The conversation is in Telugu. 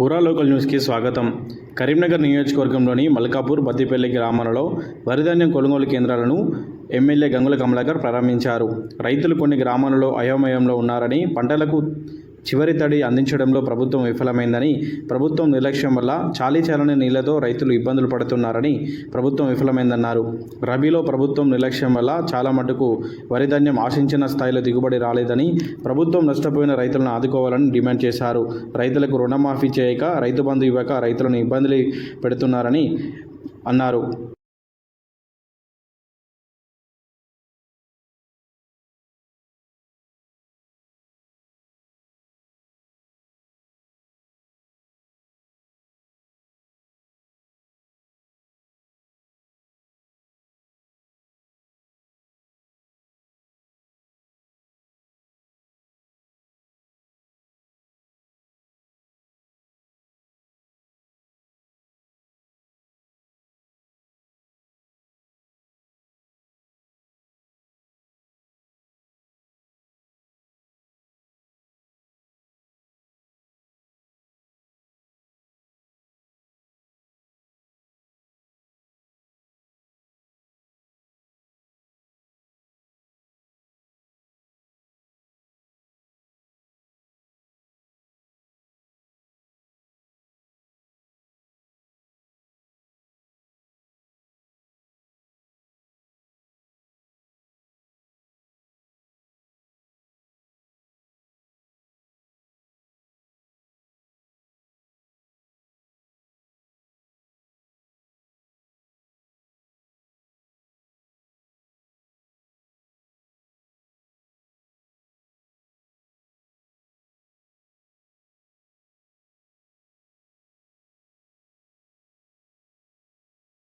పూరా లోకల్ న్యూస్కి స్వాగతం. కరీంనగర్ నియోజకవర్గంలోని మల్కాపూర్ బద్దిపల్లి గ్రామాలలో వరిధాన్యం కొనుగోలు కేంద్రాలను ఎమ్మెల్యే గంగుల కమలాకర్ ప్రారంభించారు. రైతులు కొన్ని గ్రామాలలో అయోమయంలో ఉన్నారని పంటలకు చివరి తడి అందించడంలో ప్రభుత్వం విఫలమైందని ప్రభుత్వం నిర్లక్ష్యం వల్ల చాలీ చాలని నీళ్ళతో రైతులు ఇబ్బందులు పడుతున్నారని ప్రభుత్వం విఫలమైందన్నారు. రబీలో ప్రభుత్వం నిర్లక్ష్యం వల్ల చాలా మటుకు వరిధాన్యం ఆశించిన స్థాయిలో దిగుబడి రాలేదని ప్రభుత్వం నష్టపోయిన రైతులను ఆదుకోవాలని డిమాండ్ చేశారు. రైతులకు రుణమాఫీ చేయక రైతు బంధు ఇవ్వక రైతులను ఇబ్బందులు పెడుతున్నారని అన్నారు.